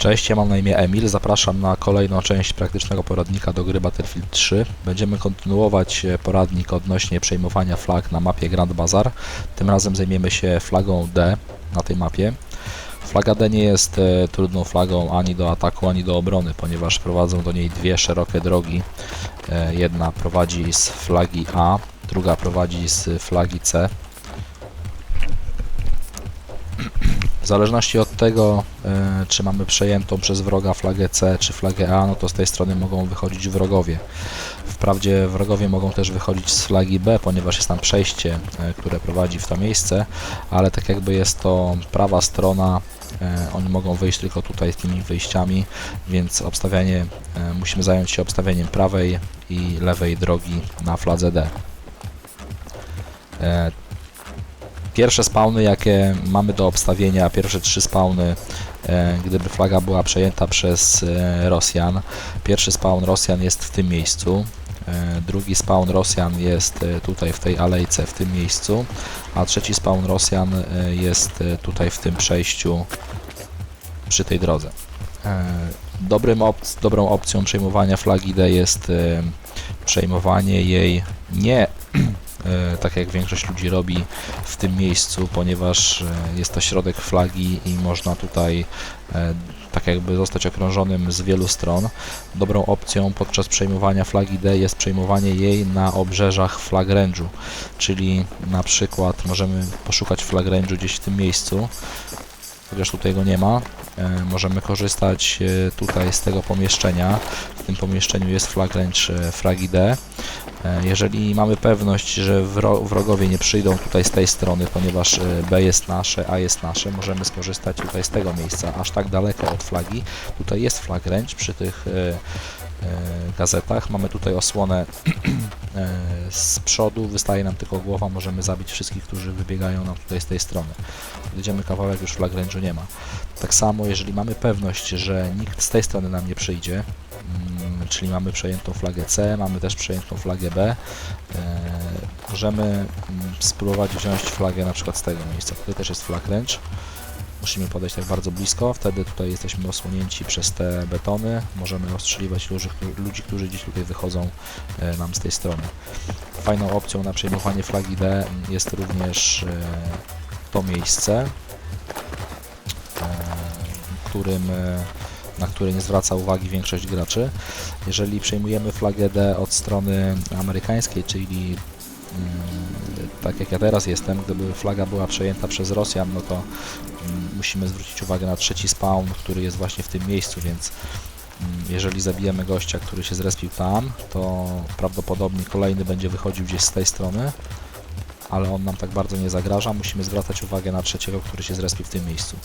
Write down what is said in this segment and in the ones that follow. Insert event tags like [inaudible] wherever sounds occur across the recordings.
Cześć, ja mam na imię Emil. Zapraszam na kolejną część praktycznego poradnika do gry Battlefield 3. Będziemy kontynuować e, poradnik odnośnie przejmowania flag na mapie Grand Bazar. Tym razem zajmiemy się flagą D na tej mapie. Flaga D nie jest e, trudną flagą ani do ataku, ani do obrony, ponieważ prowadzą do niej dwie szerokie drogi. E, jedna prowadzi z flagi A, druga prowadzi z flagi C. W zależności od tego, e, czy mamy przejętą przez wroga flagę C czy flagę A, no to z tej strony mogą wychodzić wrogowie. Wprawdzie wrogowie mogą też wychodzić z flagi B, ponieważ jest tam przejście, e, które prowadzi w to miejsce, ale tak jakby jest to prawa strona, e, oni mogą wyjść tylko tutaj tymi wyjściami, więc obstawianie, musimy zająć się obstawieniem prawej i lewej drogi na fladze D. Pierwsze spawny, jakie mamy do obstawienia, pierwsze trzy spawny, e, gdyby flaga była przejęta przez e, Rosjan. Pierwszy spawn Rosjan jest w tym miejscu, e, drugi spawn Rosjan jest tutaj w tej alejce, w tym miejscu, a trzeci spawn Rosjan jest tutaj w tym przejściu przy tej drodze. Dobrym op dobrą opcją przejmowania flagi D jest przejmowanie jej nie tak jak większość ludzi robi w tym miejscu, ponieważ e, jest to środek flagi i można tutaj e, tak jakby zostać okrążonym z wielu stron. Dobrą opcją podczas przejmowania flagi D jest przejmowanie jej na obrzeżach flag range'u, czyli na przykład możemy poszukać flag range'u gdzieś w tym miejscu, chociaż tutaj go nie ma. E, Możemy korzystać e, tutaj z tego pomieszczenia. W tym pomieszczeniu jest flag range flagi D. E, Jeżeli mamy pewność, że wro- wrogowie nie przyjdą tutaj z tej strony, ponieważ B jest nasze, A jest nasze, możemy skorzystać tutaj z tego miejsca, aż tak daleko od flagi. Tutaj jest flag range przy tych gazetach. Mamy tutaj osłonę [clears throat] z przodu, wystaje nam tylko głowa, możemy zabić wszystkich, którzy wybiegają nam tutaj z tej strony. Idziemy kawałek, już flag nie ma. Tak samo, jeżeli mamy pewność, że nikt z tej strony nam nie przyjdzie, mm, czyli mamy przejętą flagę C, mamy też przejętą flagę B, e, możemy mm, spróbować wziąć flagę na przykład z tego miejsca. Tutaj też jest flag. Musimy podejść tak bardzo blisko, wtedy tutaj jesteśmy osłonięci przez te betony. Możemy ostrzeliwać ludzi, ludzi którzy gdzieś tutaj wychodzą e, nam z tej strony. Fajną opcją na przejmowanie flagi D jest również e, to miejsce, e, którym, na które nie zwraca uwagi większość graczy. Jeżeli przejmujemy flagę D od strony amerykańskiej, czyli tak jak ja teraz jestem, gdyby flaga była przejęta przez Rosjan, no to mm, musimy zwrócić uwagę na trzeci spawn, który jest właśnie w tym miejscu, więc mm, jeżeli zabijemy gościa, który się zrespił tam, to prawdopodobnie kolejny będzie wychodził gdzieś z tej strony, ale on nam tak bardzo nie zagraża. Musimy zwracać uwagę na trzeciego, który się zrespił w tym miejscu.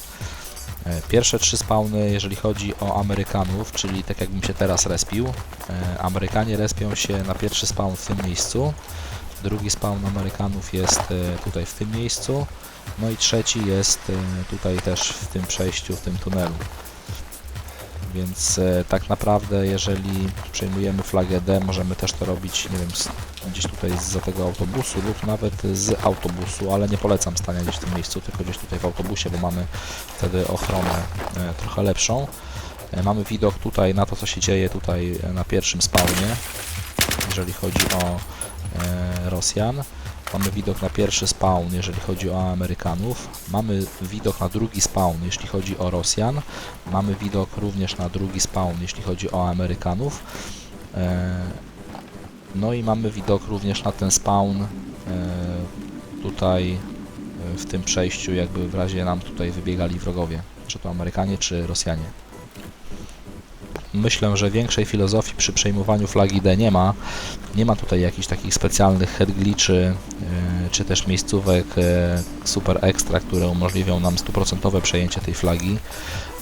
E, Pierwsze trzy spawny, jeżeli chodzi o Amerykanów, czyli tak jakbym się teraz respił, e, Amerykanie respią się na pierwszy spawn w tym miejscu, drugi spawn Amerykanów jest e, tutaj w tym miejscu, no i trzeci jest e, tutaj też w tym przejściu, w tym tunelu. Więc e, tak naprawdę, jeżeli przejmujemy flagę D, możemy też to robić, nie wiem, z, gdzieś tutaj za tego autobusu lub nawet z autobusu, ale nie polecam stania gdzieś w tym miejscu, tylko gdzieś tutaj w autobusie, bo mamy wtedy ochronę trochę lepszą. Mamy widok tutaj na to, co się dzieje tutaj na pierwszym spawnie, jeżeli chodzi o Rosjan. Mamy widok na pierwszy spawn, jeżeli chodzi o Amerykanów. Mamy widok na drugi spawn, jeśli chodzi o Rosjan. Mamy widok również na drugi spawn, jeśli chodzi o Amerykanów. E, No i mamy widok również na ten spawn e, tutaj e, w tym przejściu, jakby w razie nam tutaj wybiegali wrogowie, czy to Amerykanie, czy Rosjanie. Myślę, że większej filozofii przy przejmowaniu flagi D nie ma. Nie ma tutaj jakichś takich specjalnych head glitchy, e, czy też miejscówek e, super extra, które umożliwią nam stuprocentowe przejęcie tej flagi,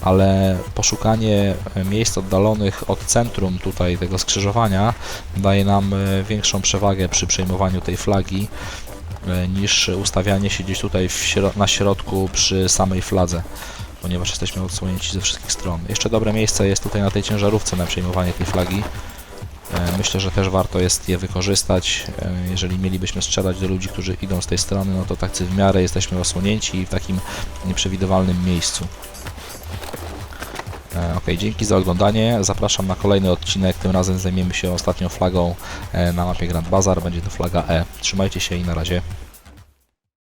ale poszukanie e, miejsc oddalonych od centrum tutaj tego skrzyżowania daje nam większą przewagę przy przejmowaniu tej flagi niż ustawianie się gdzieś tutaj na środku przy samej fladze ponieważ jesteśmy odsłonięci ze wszystkich stron. Jeszcze dobre miejsce jest tutaj na tej ciężarówce na przejmowanie tej flagi. E, Myślę, że też warto jest je wykorzystać. E, Jeżeli mielibyśmy strzelać do ludzi, którzy idą z tej strony, no to tacy w miarę jesteśmy osłonięci i w takim nieprzewidywalnym miejscu. E, ok, dzięki za oglądanie. Zapraszam na kolejny odcinek. Tym razem zajmiemy się ostatnią flagą na mapie Grand Bazar. Będzie to flaga E. Trzymajcie się i na razie.